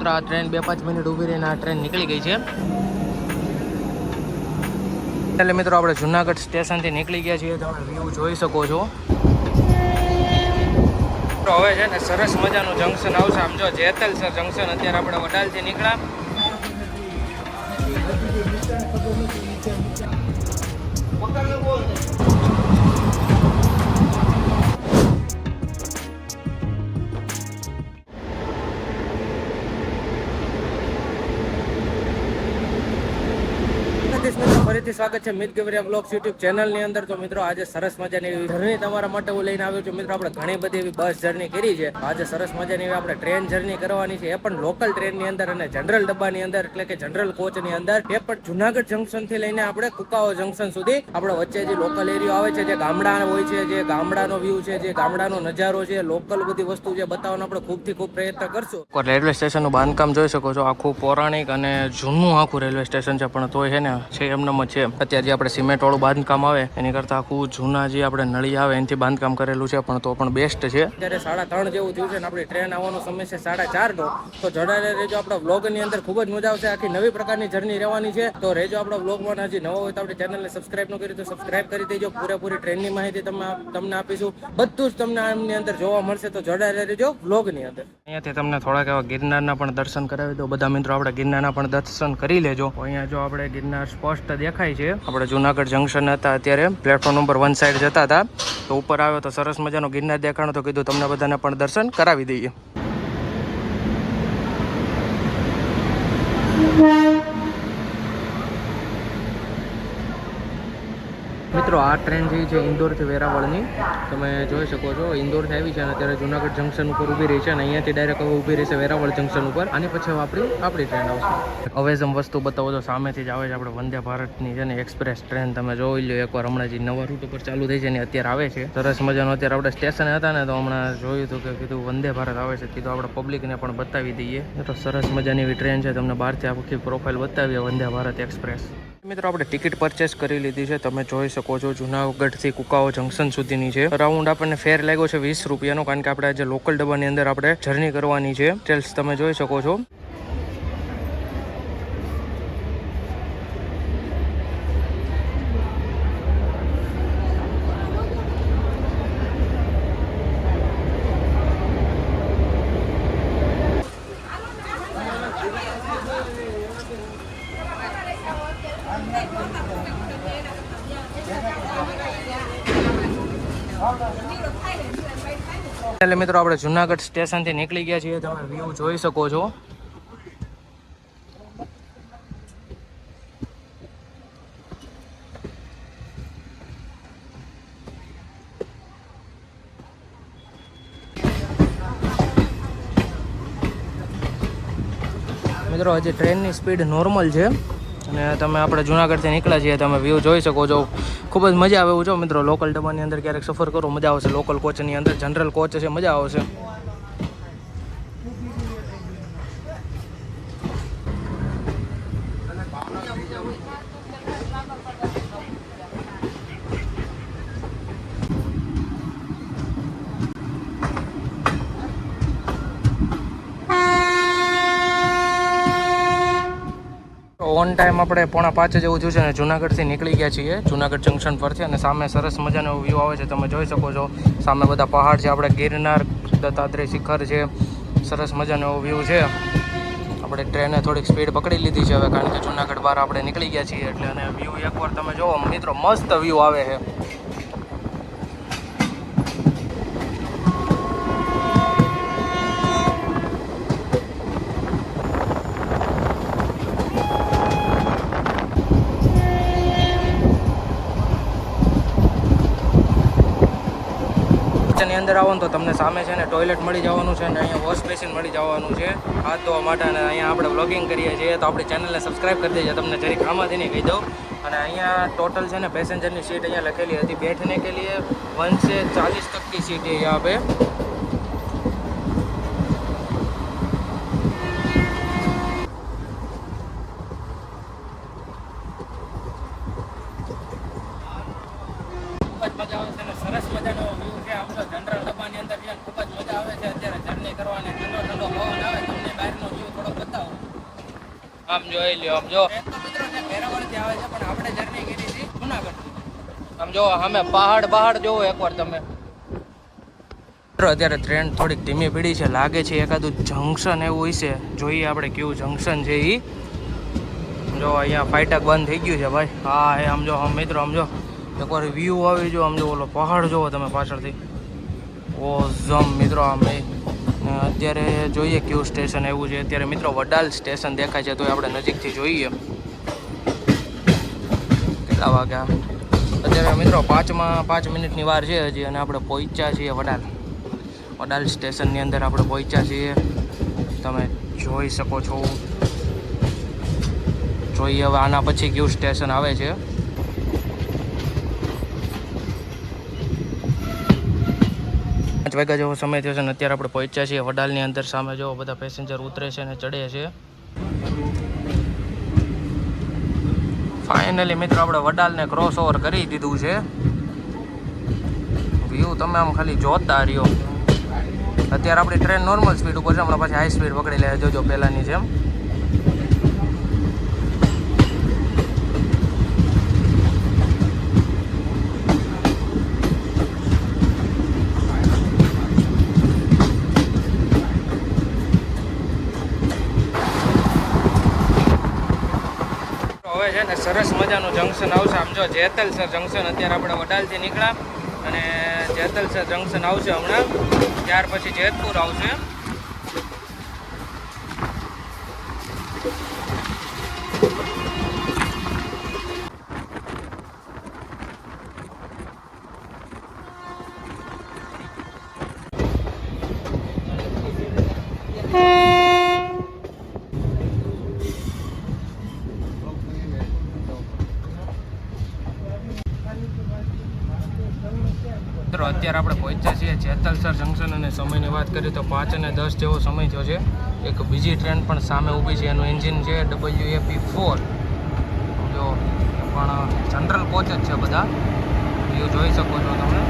મિત્રો, આ ટ્રેન બે પાંચ મિનિટ ઊભી રહીને આ ટ્રેન નીકળી ગઈ છે. એટલે મિત્રો આપણે જુનાગઢ સ્ટેશનથી નીકળી ગયા છીએ. તમે વ્યૂ જોઈ શકો છો. હવે છે ને સરસ મજાનું જંકશન આવશે. આમ જો જેતલ સર જંકશન અત્યારે આપણે વડાલથી નીકળ્યા. ફરીથી સ્વાગત છે મિત ગવરિયા બ્લોગ્સ યુટ્યુબ ચેનલની અંદર. તો મિત્રો, આજે સરસ મજાની એવી જર્ની તમારા માટે હું લઈને આવ્યો છું. મિત્રો, આપણે ઘણી બધી એવી બસ જર્ની કરી છે. આજે સરસ મજાની એવી આપણે ટ્રેન જર્ની કરવાની છે. એ પણ લોકલ ટ્રેનની અંદર અને જનરલ ડબ્બાની અંદર, એટલે કે જનરલ કોચની અંદર. એ પણ જુનાગઢ જંકશનથી લઈને આપણે કુકાઓ જંકશન સુધી આપણે વચ્ચે જે લોકલ એરિયો આવે છે, જે ગામડા હોય છે, જે ગામડાનો વ્યૂ છે, જે ગામડાનો નજારો છે લોકલ બધી વસ્તુ જે બતાવવાનો આપણે ખૂબથી ખૂબ પ્રયત્ન કરશું. રેલવે સ્ટેશનનું બાંધકામ જોઈ શકો છો. આખું પૌરાણિક અને જૂનું આખું રેલવે સ્ટેશન છે, પણ તોય છે ને, છે એમને છે. અત્યારે જે આપણે સિમેન્ટ વાળું બાંધકામ આવે એની કરતા આખું જૂના જે આપણે નળી આવે એનાથી બાંધકામ કરેલું છે પણ તો પણ બેસ્ટ છે. અત્યારે સાડા ત્રણ જેવું થયું છે ને આપણી ટ્રેન આવવાનો સમય છે સાડા ચાર નો તો જોડાયેલા રહેજો આપણા બ્લોગની અંદર ખૂબ જ મજા આવશે. આખી નવી પ્રકારની જર્ની રહેવાની છે. તો રહેજો આપણા બ્લોગમાં હજી નવો હોય તો આપણી ચેનલને સબસ્ક્રાઇબ ન કરી તો સબસ્ક્રાઇબ કરી દેજો. પૂરેપૂરી ટ્રેનની માહિતી તમે તમને આપીશું. બધું જ તમને આમની અંદર જોવા મળશે. તો જોડાયેલા રહેજો વ્લોગની અંદર. અહીંયાથી તમને થોડાક એવા ગિરનારના પણ દર્શન કરાવી દો બધા મિત્રો આપણે ગિરનારના પણ દર્શન કરી લેજો. અહીંયા જો આપણે ગિરનાર સ્પષ્ટ દેખાય છે. આપણે જુનાગઢ જંકશન હતા, અત્યારે પ્લેટફોર્મ નંબર વન સાઈડ જતા હતા. તો ઉપર આવ્યો તો સરસ મજાનો ગિરનાર દેખાણો, તો કીધું તમને બધાને પણ દર્શન કરાવી દઈએ. મિત્રો, આ ટ્રેન જે છે ઇન્દોરથી વેરાવળની. તમે જોઈ શકો છો ઇન્દોરથી આવી છે અને અત્યારે જુનાગઢ જંકશન ઉપર ઊભી રહી છે અને અહીંયાથી ડાયરેક્ટ હવે ઊભી રહેશે વેરાવળ જંકશન ઉપર. અને પછી હવે આપણી આપણી ટ્રેન આવશે. અવેઝમ વસ્તુ બતાવો તો સામેથી જ આવે છે આપણે વંદે ભારતની છે ને એક્સપ્રેસ ટ્રેન તમે જોઈ લો એકવાર, હમણાં જે નવા રૂટ ઉપર ચાલુ થઈ છે ને અત્યારે આવે છે. સરસ મજાનું અત્યારે આપણે સ્ટેશને હતા ને તો હમણાં જોયું હતું કે કીધું વંદે ભારત આવે છે. કીધું આપણે પબ્લિકને પણ બતાવી દઈએ. તો સરસ મજાની એવી ટ્રેન છે. તમને બહારથી આખી પ્રોફાઇલ બતાવીએ વંદે ભારત એક્સપ્રેસ મિત્રો, આપણે ટિકિટ પરચેસ કરી લીધી છે. તમે જોઈ શકો છો જુનાગઢથી કુકાઓ જંકશન સુધીની છે. રાઉન્ડ આપણને ફેર લાગ્યો છે વીસ રૂપિયાનો, કારણ કે આપણે આજે લોકલ ડબ્બાની અંદર આપણે જર્ની કરવાની છે. ડિટેલ્સ તમે જોઈ શકો છો. એટલે મિત્રો આપણે જુનાગઢ સ્ટેશનથી નીકળી ગયા છીએ. તમે વ્યૂ જોઈ શકો છો. મિત્રો, હજી ટ્રેનની સ્પીડ નોર્મલ છે. અને તમે આપણે જુનાગઢથી નીકળ્યા છીએ, તમે વ્યૂ જોઈ શકો છો. ખૂબ જ મજા આવે એવું છો મિત્રો. લોકલ ડબ્બાની અંદર ક્યારેક સફર કરો, મજા આવશે. લોકલ કોચની અંદર જનરલ કોચ છે, મજા આવશે. ઓન ટાઈમ આપણે પોણા પાંચ જેવું થયું છે અને જુનાગઢથી નીકળી ગયા છીએ. જુનાગઢ જંકશન પરથી અને સામે સરસ મજાનો વ્યૂ આવે છે. તમે જોઈ શકો છો. સામે બધા પહાડ છે. આપણે ગિરનાર, દત્તાત્રેય શિખર છે. સરસ મજાનો વ્યૂ છે. આપણે ટ્રેને થોડીક સ્પીડ પકડી લીધી છે. હવે કારણ કે જુનાગઢ બહાર આપણે નીકળી ગયા છીએ એટલે અને વ્યૂ એકવાર તમે જોવો. મિત્રો, મસ્ત વ્યૂ આવે છે ની અંદર આવો ને તો તમને સામે છે ને ટોયલેટ મળી જવાનું છે ને અહીંયા વોશ બેસિન મળી જવાનું છે. હાથ ધોવા માટે અને અહીંયા આપણે બ્લોગિંગ કરીએ છીએ તો આપણી ચેનલને સબસ્ક્રાઈબ કરી દેજો. તમને જરીક ખામાથી નહીં કહી દઉં. અને અહીંયા ટોટલ છે ને પેસેન્જરની સીટ અહીંયા લખેલી હતી. બેઠને કે લીએ વન સે ચાલીસ ટકી સીટ યહાં પે આમ સમજો, અમે પહાડ પહાડ જોવો એકવાર તમે. અત્યારે ટ્રેન થોડીક ધીમી પીડી છે, લાગે છે એકાદું જંકશન એવું હોય જોઈએ આપણે કેવું જંકશન છે એ જો અહીંયા ફાઇટક બંધ થઈ ગયું છે ભાઈ. હા, એ સમજો મિત્રો સમજો એકવાર વ્યૂ આવી જો સમજો ઓલો પહાડ જોવો તમે પાછળથી. ઓ જમ મિત્રો, આમ અત્યારે જોઈએ કયું સ્ટેશન એવું છે. અત્યારે મિત્રો વડાલ સ્ટેશન દેખાય છે, તો આપણે નજીકથી જોઈએ. કેટલા વાગ્યા? અત્યારે મિત્રો પાંચમાં, પાંચ મિનિટની વાર છે હજી અને આપણે પહોંચ્યા છીએ વડાલ. વડાલ સ્ટેશનની અંદર આપણે પહોંચ્યા છીએ. તમે જોઈ શકો છો. જોઈએ હવે આના પછી કયું સ્ટેશન આવે છે. વાગ્યા જેવો સમય થયો છે અને અત્યારે આપણે પહોંચ્યા છીએ વડાલની અંદર. સામે જો બધા પેસેન્જર ઉતરે છે અને ચડે છે. ફાઇનલી મિત્રો, આપણે વડાલને ક્રોસ ઓવર કરી દીધું છે. વ્યૂ તમે આમ ખાલી જોતા રહ્યો. અત્યારે આપણી ટ્રેન નોર્મલ સ્પીડ ઉપર છે, હમણાં પાછી હાઈ સ્પીડ પકડી લે, જોજો પહેલાંની જેમ. હવે છે ને સરસ મજાનું જંકશન આવશે. આમ જો જેતલસર જંકશન અત્યારે આપણે વડાલથી નીકળ્યા. અને જેતલસર જંકશન આવશે હમણાં. ત્યાર પછી જેતપુર આવશે. મિત્રો, અત્યારે આપણે પહોંચ્યા છીએ જેતલસર જંકશન અને સમયની વાત કરીએ તો પાંચ અને દસ જેવો સમય થયો છે. એક બીજી ટ્રેન પણ સામે ઊભી છે, એનું એન્જિન છે ડબલ્યુ એપી ફોર જો પણ જનરલ કોચ જ છે બધા. વ્યૂ જોઈ શકો છો તમે.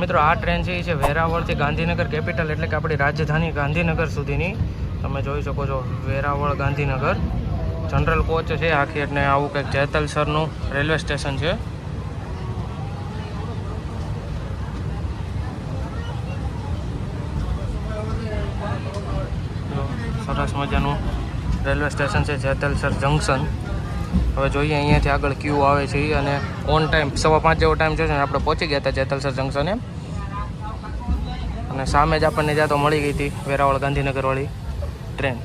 મિત્રો, આ ટ્રેન છે એ છે વેરાવળથી ગાંધીનગર કેપિટલ, એટલે કે આપણી રાજધાની ગાંધીનગર સુધીની. તમે જોઈ શકો છો, વેરાવળ ગાંધીનગર. જનરલ કોચ છે આખી, એટલે આવું કંઈક જેતલસરનું રેલવે સ્ટેશન છે. સરસ મજાનું રેલવે સ્ટેશન છે જેતલસર જંકશન. હવે જોઈએ અહીંયાથી આગળ ક્યુ આવે છે અને ઓન ટાઈમ સવા પાંચ જેવો ટાઈમ છે ને આપણે પહોંચી ગયા હતા જેતલસર જંકશને અને સામે જ આપણને જ્યાં તો મળી ગઈ હતી વેરાવળ ગાંધીનગરવાળી ટ્રેન.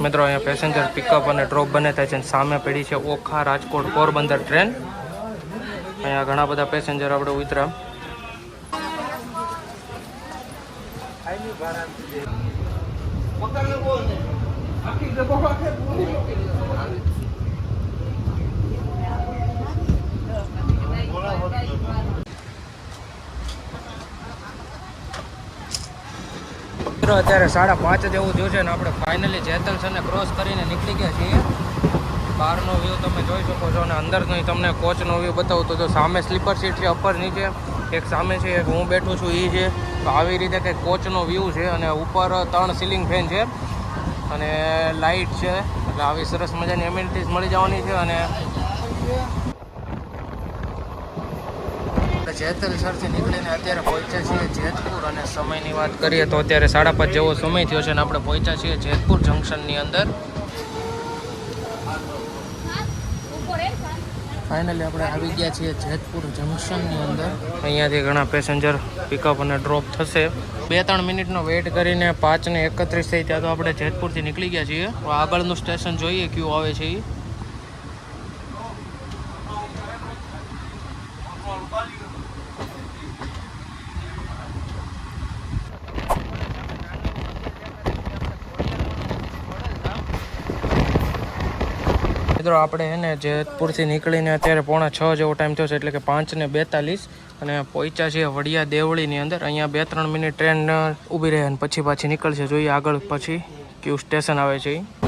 મિત્રો, અહીંયા પેસેન્જર પિકઅપ અને ડ્રોપ બને થાય છે સામે પડી છે ઓખા રાજકોટ પોરબંદર ટ્રેન. અહીંયા ઘણા બધા પેસેન્જર આપણે મિત્રો, અત્યારે સાડા પાંચ જેવું થયું છે ને આપણે ફાઇનલી જેતલસરને ક્રોસ કરીને નીકળી ગયા છીએ. બહારનો વ્યૂ તમે જોઈ શકો છો અને અંદરનો તમને કોચનો વ્યૂ બતાવું તો સામે સ્લીપર સીટ છે અપર નીચે, એક સામે છે, એક હું બેઠું છું એ છે. તો આવી રીતે કંઈક કોચનો વ્યૂ છે અને ઉપર ત્રણ સીલિંગ ફેન છે અને લાઇટ છે. એટલે આવી સરસ મજાની એમ્યુનિટીઝ મળી જવાની છે અને આપણે જેતલસરથી નીકળીને અત્યારે પહોંચ્યા છીએ જેતપુર અને સમયની વાત કરીએ તો અત્યારે સાડા પાંચ જેવો સમય થયો છે અને આપણે પહોંચ્યા છીએ જેતપુર જંકશનની અંદર. ફાઇનલી આપણે આવી ગયા છીએ જેતપુર જંકશનની અંદર. અહીંયાથી ઘણા પેસેન્જર પિકઅપ અને ડ્રોપ થશે. બે ત્રણ મિનિટનો વેઇટ કરીને પાંચ ને એકત્રીસ થઈ ત્યાં તો આપણે જેતપુરથી નીકળી ગયા છીએ. આગળનું સ્ટેશન જોઈએ, કયું આવે છે એ મિત્રો, આપણે એને જેતપુરથી નીકળીને અત્યારે પોણા છ જેવો ટાઈમ થયો છે, એટલે કે પાંચ ને બેતાલીસ અને પહોંચ્યા છીએ વડિયા દેવળીની અંદર અહીંયા બે ત્રણ મિનિટ ટ્રેન ઊભી રહે અને પછી પાછી નીકળશે જોઈએ આગળ પછી કયું સ્ટેશન આવે છે ઈ.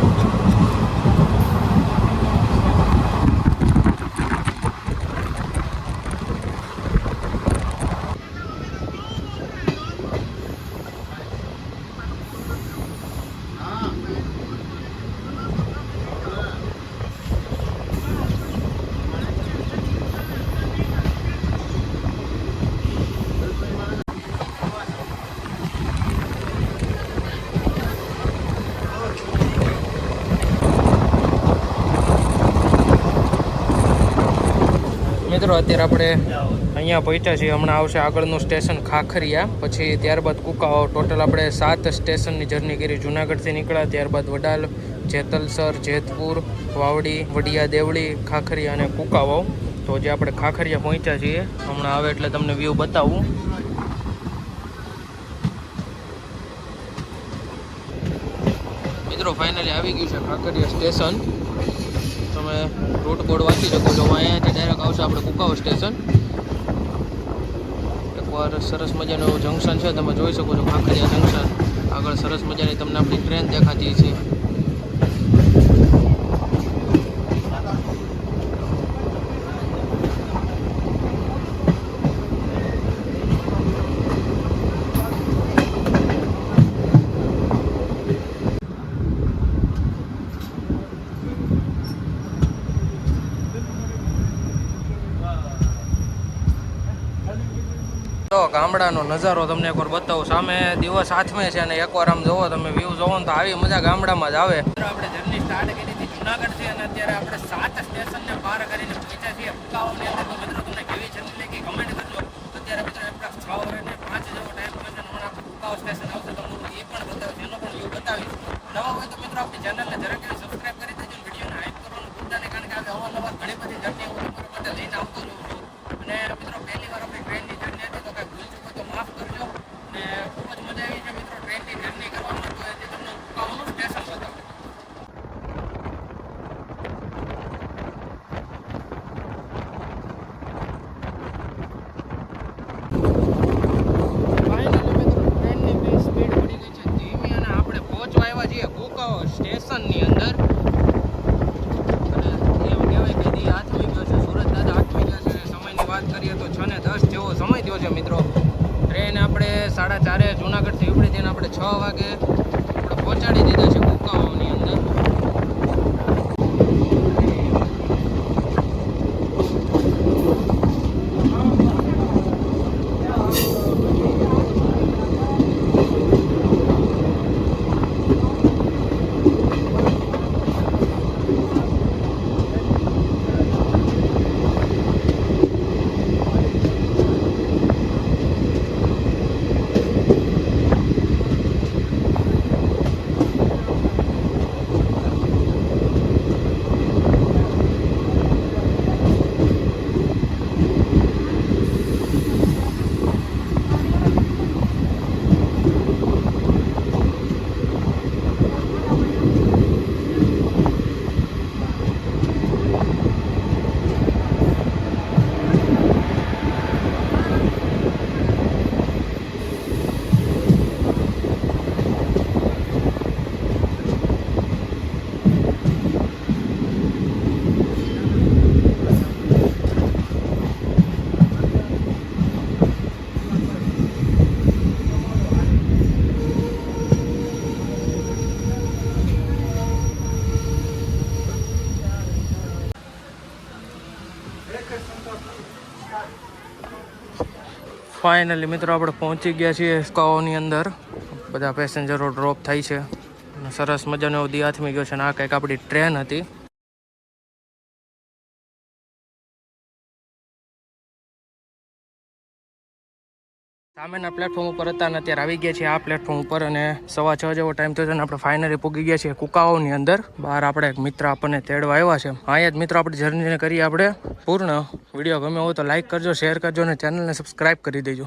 મિત્રો, અત્યારે આપણે અહીંયા પહોંચ્યા છીએ. હમણાં આવશે આગળનું સ્ટેશન ખાખરિયા. પછી ત્યારબાદ કુકાઓ. ટોટલ આપણે સાત સ્ટેશનની જર્ની કરી. જુનાગઢથી નીકળ્યા. ત્યારબાદ વડાલ, જેતલસર, જેતપુર, વાવડી, વડિયા, દેવળી, ખાખરિયા અને કુકાવાવ તો જે આપણે ખાખરિયા પહોંચ્યા છીએ, હમણાં આવે એટલે તમને વ્યૂ બતાવું. મિત્રો ફાઇનલી આવી ગયું છે ખાખરિયા સ્ટેશન. તમે રૂટ બોર્ડ વાંચી શકો છો. અહીંયાથી ડાયરેક્ટ આવશે આપણે કુકાવ સ્ટેશન એકવાર સરસ મજાનું જંકશન છે, તમે જોઈ શકો છો. ખાખરિયા જંકશન આગળ સરસ મજાની તમને આપણી ટ્રેન દેખાતી છે. તો ગામડાનો નજારો તમને એકવાર બતાવું. સામે દિવસ હાથમે છે અને એકવાર આમ જોવો, તમે વ્યૂ જોવો ને તો આવી મજા ગામડામાં જ આવે. આપણે જર્ની સ્ટાર્ટ કરી હતી જુનાગઢથી અને અત્યારે આપણે સાત સ્ટેશનને પાર કરીને પહોંચ્યા છીએ. ફુકાવાની અંદર તો મિત્રો તમને કેવી જર્ની લાગી કમેન્ટ કરજો. અત્યારે મિત્રો એપ્રોક્સ છ અને પાંચ જેવો ટાઈમ અને હમણાં આપણે ફુકાઓ સ્ટેશન આવશે તમને એ પણ બતાવીશ, એનો પણ વ્યૂ બતાવીશ. નવા હોય તો મિત્રો આપણી ચેનલને જરાક સબસ્ક્રાઈબ કરી દેજો વિડીયોને હાઈપ કરવાનું ભૂલતા નહીં, કારણ કે આજે અવારનવાર ઘણી બધી જર્ની હું તમારા માટે લઈને આવતો રહું છું અને મિત્રો પહેલી વાર આપણી ટ્રેનની જર્ની હતી તો કાંઈ ભૂલ ચૂક હોય તો માફ કરજો અને ખૂબ જ મજા આવી છે મિત્રો ટ્રેનની જર્ની કરવામાં તો એથી તમને ફુકાઓનું સ્ટેશન બતાવું ફાઇનલી મિત્રો ટ્રેનની બી સ્પીડ પડી ગઈ છે ધીમી અને આપણે પહોંચવા આવ્યા છીએ કુકાઓ સ્ટેશનની અંદર અને એમ કહેવાય કે દી આથમી ગયો છે સુરત દાદા આથમી ગયા છે સમયની વાત કરીએ તો છ ને દસ જેવો સમય થયો છે મિત્રો ટ્રેન આપણે સાડા ચારે જુનાગઢથી ઉપડી તેને આપણે છ વાગે આપણે પહોંચાડી દીધા છે કુકાઓની અંદર ફાઇનલી મિત્રો આપણે પહોંચી ગયા છીએ સ્કાઓની અંદર. બધા પેસેન્જરો ડ્રોપ થાય છે. સરસ મજાનો એવો દી ગયો છે અને આ કંઈક આપણી ટ્રેન હતી. સામેના પ્લેટફોર્મ ઉપર હતા અને અત્યારે આવી ગયા છીએ આ પ્લેટફોર્મ ઉપર અને સવા છ જેવો ટાઈમ થયો છે આપણે ફાઇનલી પૂગી ગયા છીએ કુકાઓની અંદર. બહાર આપણે એક મિત્ર આપણને તેડવા આવ્યા છે. અહીંયા જ મિત્રો આપણી જર્નીને કરીએ આપણે. પૂર્ણ વીડિયો ગમ્યો હોય તો લાઇક કરજો શેર કરજો અને ચેનલને સબસ્ક્રાઈબ કરી દેજો.